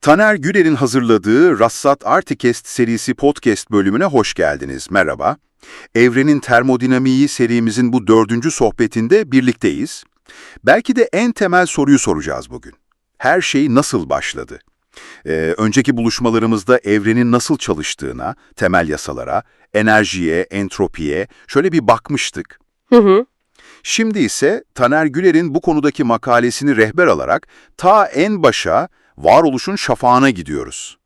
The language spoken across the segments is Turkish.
Taner Güler'in hazırladığı Rassat Artikest serisi podcast bölümüne hoş geldiniz. Merhaba. Evrenin termodinamiği serimizin bu dördüncü sohbetinde birlikteyiz. Belki de en temel soruyu soracağız bugün. Her şey nasıl başladı? Ee, önceki buluşmalarımızda evrenin nasıl çalıştığına, temel yasalara, enerjiye, entropiye şöyle bir bakmıştık. Hı hı. Şimdi ise Taner Güler'in bu konudaki makalesini rehber alarak ta en başa varoluşun şafağına gidiyoruz.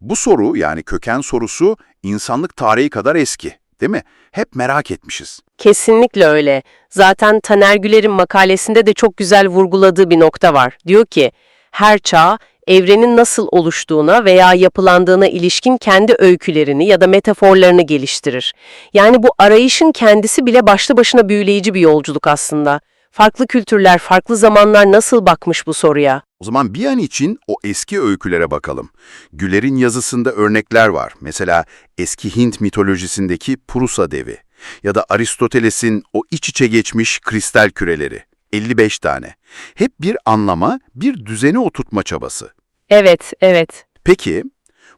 Bu soru yani köken sorusu insanlık tarihi kadar eski, değil mi? Hep merak etmişiz. Kesinlikle öyle. Zaten Taner Güler'in makalesinde de çok güzel vurguladığı bir nokta var. Diyor ki, her çağ evrenin nasıl oluştuğuna veya yapılandığına ilişkin kendi öykülerini ya da metaforlarını geliştirir. Yani bu arayışın kendisi bile başlı başına büyüleyici bir yolculuk aslında. Farklı kültürler, farklı zamanlar nasıl bakmış bu soruya? O zaman bir an için o eski öykülere bakalım. Güler'in yazısında örnekler var. Mesela eski Hint mitolojisindeki Prusa devi ya da Aristoteles'in o iç içe geçmiş kristal küreleri. 55 tane. Hep bir anlama, bir düzeni oturtma çabası. Evet, evet. Peki,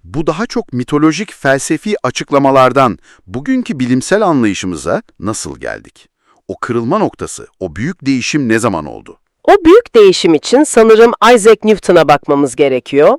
bu daha çok mitolojik felsefi açıklamalardan bugünkü bilimsel anlayışımıza nasıl geldik? O kırılma noktası, o büyük değişim ne zaman oldu? O büyük değişim için sanırım Isaac Newton'a bakmamız gerekiyor.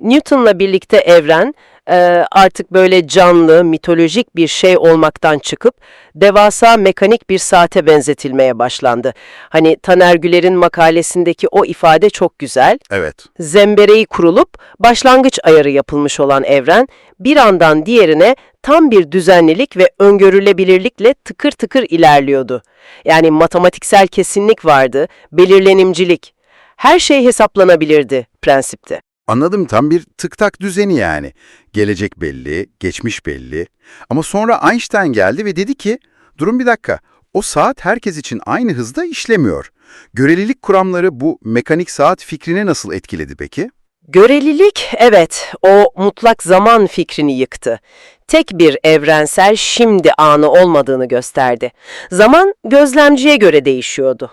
Newton'la birlikte evren e, artık böyle canlı, mitolojik bir şey olmaktan çıkıp devasa mekanik bir saate benzetilmeye başlandı. Hani Taner Güler'in makalesindeki o ifade çok güzel. Evet, Zembereği kurulup başlangıç ayarı yapılmış olan evren bir andan diğerine tam bir düzenlilik ve öngörülebilirlikle tıkır tıkır ilerliyordu. Yani matematiksel kesinlik vardı, belirlenimcilik. Her şey hesaplanabilirdi prensipte. anladım tam bir tık tak düzeni yani. Gelecek belli, geçmiş belli. Ama sonra Einstein geldi ve dedi ki, durun bir dakika, o saat herkes için aynı hızda işlemiyor. Görelilik kuramları bu mekanik saat fikrini nasıl etkiledi peki? Görelilik, evet, o mutlak zaman fikrini yıktı. Tek bir evrensel şimdi anı olmadığını gösterdi. Zaman gözlemciye göre değişiyordu.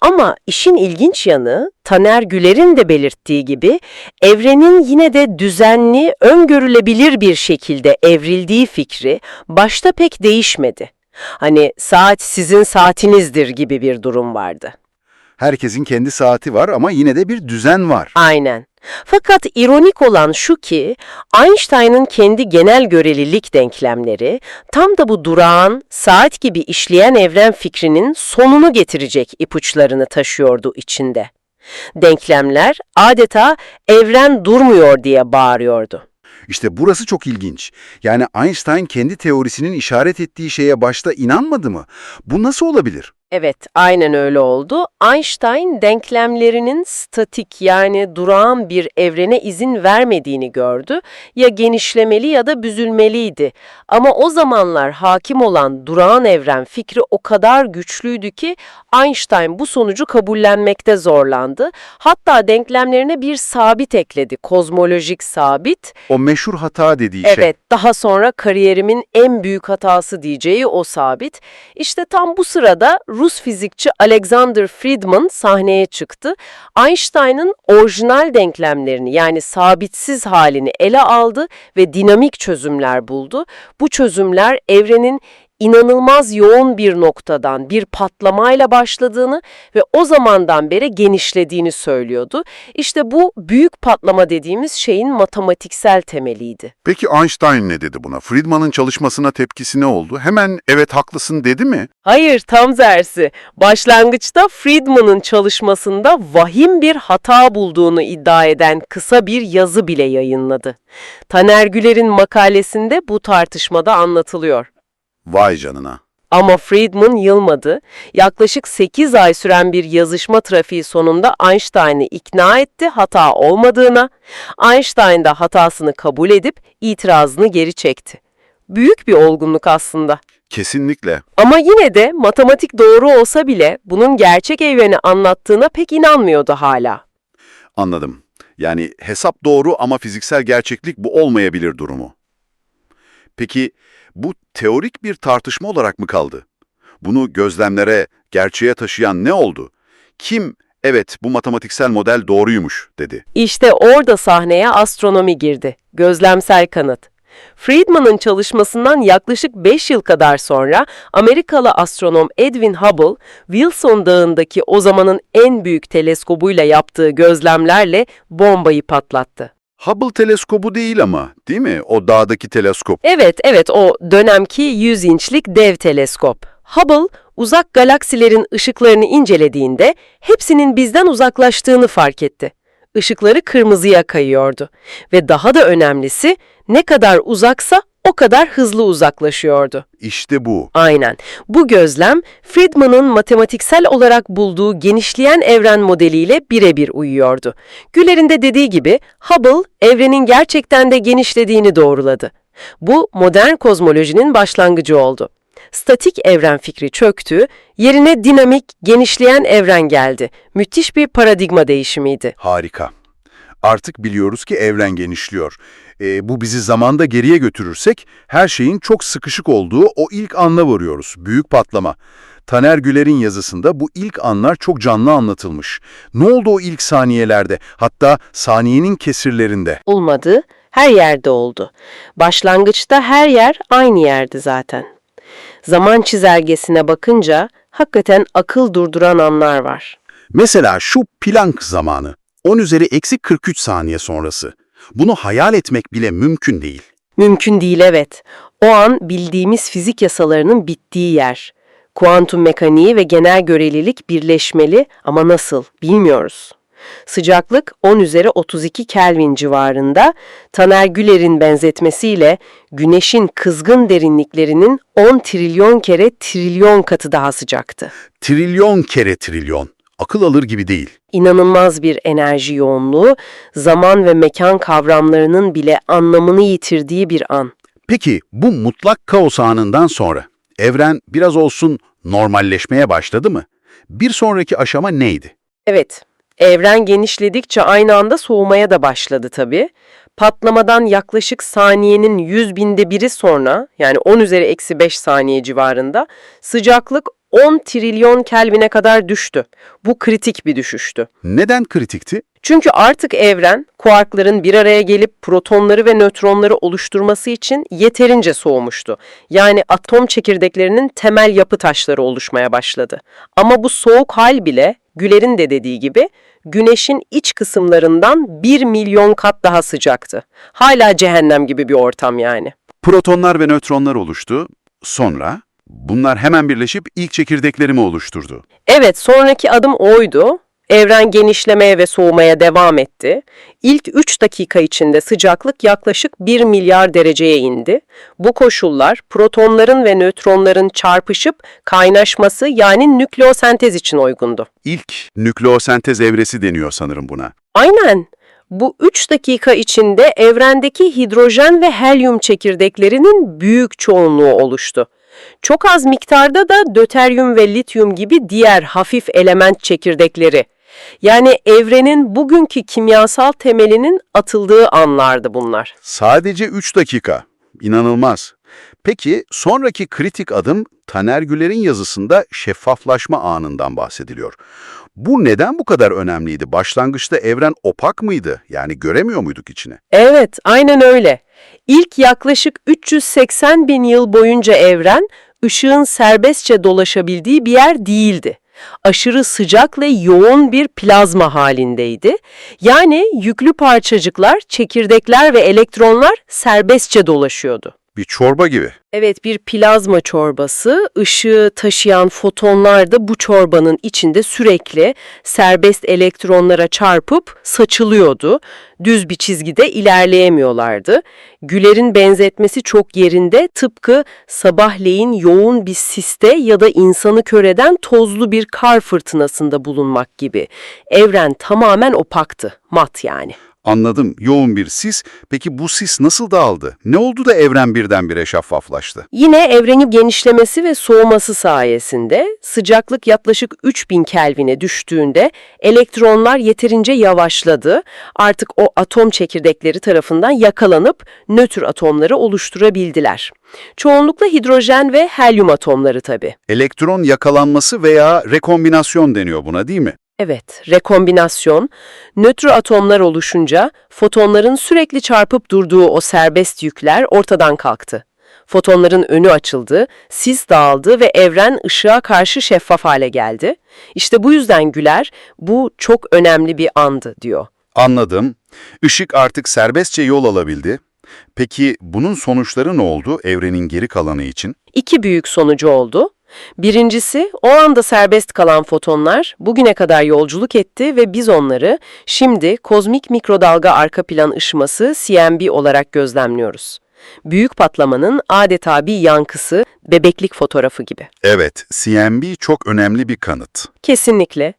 Ama işin ilginç yanı, Taner Güler'in de belirttiği gibi, evrenin yine de düzenli, öngörülebilir bir şekilde evrildiği fikri başta pek değişmedi. Hani saat sizin saatinizdir gibi bir durum vardı. Herkesin kendi saati var ama yine de bir düzen var. Aynen. Fakat ironik olan şu ki Einstein'ın kendi genel görelilik denklemleri tam da bu durağan, saat gibi işleyen evren fikrinin sonunu getirecek ipuçlarını taşıyordu içinde. Denklemler adeta evren durmuyor diye bağırıyordu. İşte burası çok ilginç. Yani Einstein kendi teorisinin işaret ettiği şeye başta inanmadı mı? Bu nasıl olabilir? Evet, aynen öyle oldu. Einstein denklemlerinin statik yani durağan bir evrene izin vermediğini gördü. Ya genişlemeli ya da büzülmeliydi. Ama o zamanlar hakim olan durağan evren fikri o kadar güçlüydü ki Einstein bu sonucu kabullenmekte zorlandı. Hatta denklemlerine bir sabit ekledi, kozmolojik sabit. O meşhur hata dediği şey. Evet, daha sonra kariyerimin en büyük hatası diyeceği o sabit. İşte tam bu sırada Rus fizikçi Alexander Friedman sahneye çıktı. Einstein'ın orijinal denklemlerini yani sabitsiz halini ele aldı ve dinamik çözümler buldu. Bu çözümler evrenin inanılmaz yoğun bir noktadan, bir patlamayla başladığını ve o zamandan beri genişlediğini söylüyordu. İşte bu büyük patlama dediğimiz şeyin matematiksel temeliydi. Peki Einstein ne dedi buna? Friedman'ın çalışmasına tepkisi ne oldu? Hemen evet haklısın dedi mi? Hayır, tam tersi. Başlangıçta Friedman'ın çalışmasında vahim bir hata bulduğunu iddia eden kısa bir yazı bile yayınladı. Taner Güler'in makalesinde bu tartışmada anlatılıyor. Vay canına. Ama Friedman yılmadı. Yaklaşık 8 ay süren bir yazışma trafiği sonunda Einstein'ı ikna etti hata olmadığına. Einstein de hatasını kabul edip itirazını geri çekti. Büyük bir olgunluk aslında. Kesinlikle. Ama yine de matematik doğru olsa bile bunun gerçek evreni anlattığına pek inanmıyordu hala. Anladım. Yani hesap doğru ama fiziksel gerçeklik bu olmayabilir durumu. Peki bu teorik bir tartışma olarak mı kaldı? Bunu gözlemlere, gerçeğe taşıyan ne oldu? Kim evet bu matematiksel model doğruymuş dedi. İşte orada sahneye astronomi girdi. Gözlemsel kanıt. Friedman'ın çalışmasından yaklaşık 5 yıl kadar sonra Amerikalı astronom Edwin Hubble, Wilson Dağı'ndaki o zamanın en büyük teleskobuyla yaptığı gözlemlerle bombayı patlattı. Hubble teleskobu değil ama değil mi? O dağdaki teleskop. Evet, evet o dönemki 100 inçlik dev teleskop. Hubble, uzak galaksilerin ışıklarını incelediğinde hepsinin bizden uzaklaştığını fark etti. Işıkları kırmızıya kayıyordu ve daha da önemlisi ne kadar uzaksa o kadar hızlı uzaklaşıyordu. İşte bu. Aynen. Bu gözlem Friedman'ın matematiksel olarak bulduğu genişleyen evren modeliyle birebir uyuyordu. Güller'in de dediği gibi Hubble evrenin gerçekten de genişlediğini doğruladı. Bu modern kozmolojinin başlangıcı oldu. Statik evren fikri çöktü, yerine dinamik, genişleyen evren geldi. Müthiş bir paradigma değişimiydi. Harika. Artık biliyoruz ki evren genişliyor. E, bu bizi zamanda geriye götürürsek her şeyin çok sıkışık olduğu o ilk anla varıyoruz. Büyük patlama. Taner Güler'in yazısında bu ilk anlar çok canlı anlatılmış. Ne oldu o ilk saniyelerde? Hatta saniyenin kesirlerinde. Olmadı, her yerde oldu. Başlangıçta her yer aynı yerdi zaten. Zaman çizelgesine bakınca hakikaten akıl durduran anlar var. Mesela şu Planck zamanı. 10 üzeri eksi 43 saniye sonrası. Bunu hayal etmek bile mümkün değil. Mümkün değil evet. O an bildiğimiz fizik yasalarının bittiği yer. Kuantum mekaniği ve genel görelilik birleşmeli ama nasıl bilmiyoruz. Sıcaklık 10 üzeri 32 Kelvin civarında, Taner Güler'in benzetmesiyle Güneş'in kızgın derinliklerinin 10 trilyon kere trilyon katı daha sıcaktı. Trilyon kere trilyon. Akıl alır gibi değil. İnanılmaz bir enerji yoğunluğu, zaman ve mekan kavramlarının bile anlamını yitirdiği bir an. Peki bu mutlak kaos anından sonra evren biraz olsun normalleşmeye başladı mı? Bir sonraki aşama neydi? Evet, evren genişledikçe aynı anda soğumaya da başladı tabii. Patlamadan yaklaşık saniyenin 100 binde biri sonra, yani 10 üzeri eksi 5 saniye civarında, sıcaklık 10 trilyon Kelvin'e kadar düştü. Bu kritik bir düşüştü. Neden kritikti? Çünkü artık evren, kuarkların bir araya gelip protonları ve nötronları oluşturması için yeterince soğumuştu. Yani atom çekirdeklerinin temel yapı taşları oluşmaya başladı. Ama bu soğuk hal bile, Güler'in de dediği gibi, Güneş'in iç kısımlarından 1 milyon kat daha sıcaktı. Hala cehennem gibi bir ortam yani. Protonlar ve nötronlar oluştu. Sonra bunlar hemen birleşip ilk çekirdekleri mi oluşturdu? Evet, sonraki adım oydu. Evren genişlemeye ve soğumaya devam etti. İlk 3 dakika içinde sıcaklık yaklaşık 1 milyar dereceye indi. Bu koşullar protonların ve nötronların çarpışıp kaynaşması yani nükleosentez için uygundu. İlk nükleosentez evresi deniyor sanırım buna. Aynen. Bu 3 dakika içinde evrendeki hidrojen ve helyum çekirdeklerinin büyük çoğunluğu oluştu. Çok az miktarda da döteryum ve lityum gibi diğer hafif element çekirdekleri. Yani evrenin bugünkü kimyasal temelinin atıldığı anlardı bunlar. Sadece 3 dakika. İnanılmaz. Peki sonraki kritik adım Taner Güler'in yazısında şeffaflaşma anından bahsediliyor. Bu neden bu kadar önemliydi? Başlangıçta evren opak mıydı? Yani göremiyor muyduk içine? Evet, aynen öyle. İlk yaklaşık 380 bin yıl boyunca evren, ışığın serbestçe dolaşabildiği bir yer değildi. Aşırı sıcak ve yoğun bir plazma halindeydi. Yani yüklü parçacıklar, çekirdekler ve elektronlar serbestçe dolaşıyordu. Bir çorba gibi. Evet, bir plazma çorbası, ışığı taşıyan fotonlar da bu çorbanın içinde sürekli serbest elektronlara çarpıp saçılıyordu. Düz bir çizgide ilerleyemiyorlardı. Güler'in benzetmesi çok yerinde, tıpkı sabahleyin yoğun bir siste ya da insanı kör eden tozlu bir kar fırtınasında bulunmak gibi. Evren tamamen opaktı, mat yani. Anladım. Yoğun bir sis. Peki bu sis nasıl dağıldı? Ne oldu da evren birdenbire şeffaflaştı? Yine evrenin genişlemesi ve soğuması sayesinde sıcaklık yaklaşık 3000 Kelvin'e düştüğünde elektronlar yeterince yavaşladı. Artık o atom çekirdekleri tarafından yakalanıp nötr atomları oluşturabildiler. Çoğunlukla hidrojen ve helyum atomları tabii. Elektron yakalanması veya rekombinasyon deniyor buna değil mi? Evet, rekombinasyon, nötr atomlar oluşunca fotonların sürekli çarpıp durduğu o serbest yükler ortadan kalktı. Fotonların önü açıldı, sis dağıldı ve evren ışığa karşı şeffaf hale geldi. İşte bu yüzden Güler, bu çok önemli bir andı diyor. Anladım. Işık artık serbestçe yol alabildi. Peki bunun sonuçları ne oldu evrenin geri kalanı için? İki büyük sonucu oldu. Birincisi, o anda serbest kalan fotonlar bugüne kadar yolculuk etti ve biz onları şimdi kozmik mikrodalga arka plan ışıması CMB olarak gözlemliyoruz. Büyük patlamanın adeta bir yankısı, bebeklik fotoğrafı gibi. Evet, CMB çok önemli bir kanıt. Kesinlikle.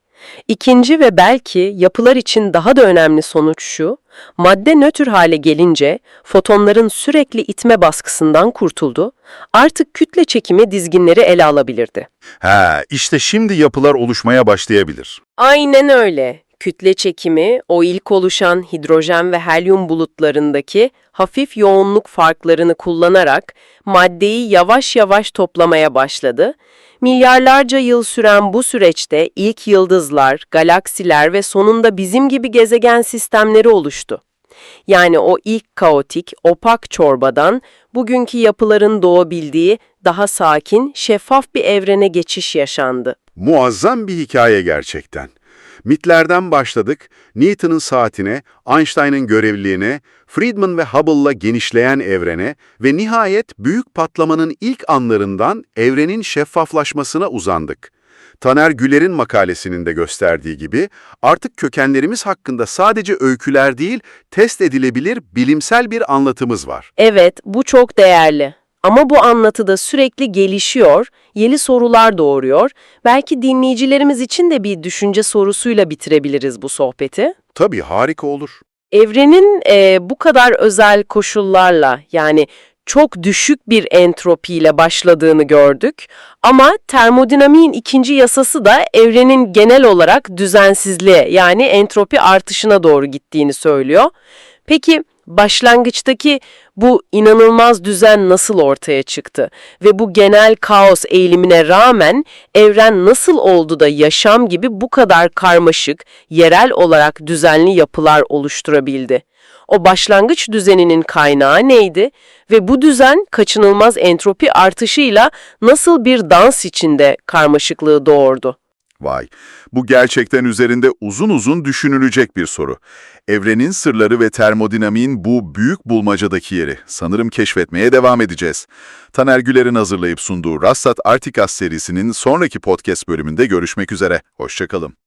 İkinci ve belki yapılar için daha da önemli sonuç şu, madde nötr hale gelince fotonların sürekli itme baskısından kurtuldu, artık kütle çekimi dizginleri ele alabilirdi. Ha, işte şimdi yapılar oluşmaya başlayabilir. Aynen öyle. Kütle çekimi, o ilk oluşan hidrojen ve helyum bulutlarındaki hafif yoğunluk farklarını kullanarak maddeyi yavaş yavaş toplamaya başladı. Milyarlarca yıl süren bu süreçte ilk yıldızlar, galaksiler ve sonunda bizim gibi gezegen sistemleri oluştu. Yani o ilk kaotik, opak çorbadan bugünkü yapıların doğabildiği daha sakin, şeffaf bir evrene geçiş yaşandı. Muazzam bir hikaye gerçekten. Mitlerden başladık, Newton'un saatine, Einstein'ın görevliliğine, Friedman ve Hubble'la genişleyen evrene ve nihayet büyük patlamanın ilk anlarından evrenin şeffaflaşmasına uzandık. Taner Güler'in makalesinin de gösterdiği gibi artık kökenlerimiz hakkında sadece öyküler değil, test edilebilir bilimsel bir anlatımız var. Evet, bu çok değerli. Ama bu anlatıda sürekli gelişiyor, yeni sorular doğuruyor. Belki dinleyicilerimiz için de bir düşünce sorusuyla bitirebiliriz bu sohbeti. Tabii harika olur. Evrenin e, bu kadar özel koşullarla yani çok düşük bir entropiyle başladığını gördük. Ama termodinamiğin ikinci yasası da evrenin genel olarak düzensizliğe yani entropi artışına doğru gittiğini söylüyor. Peki başlangıçtaki bu inanılmaz düzen nasıl ortaya çıktı ve bu genel kaos eğilimine rağmen evren nasıl oldu da yaşam gibi bu kadar karmaşık, yerel olarak düzenli yapılar oluşturabildi? O başlangıç düzeninin kaynağı neydi ve bu düzen kaçınılmaz entropi artışıyla nasıl bir dans içinde karmaşıklığı doğurdu? Vay, bu gerçekten üzerinde uzun uzun düşünülecek bir soru. Evrenin sırları ve termodinamiğin bu büyük bulmacadaki yeri sanırım keşfetmeye devam edeceğiz. Taner Güler'in hazırlayıp sunduğu Rassat Artikas serisinin sonraki podcast bölümünde görüşmek üzere. Hoşçakalın.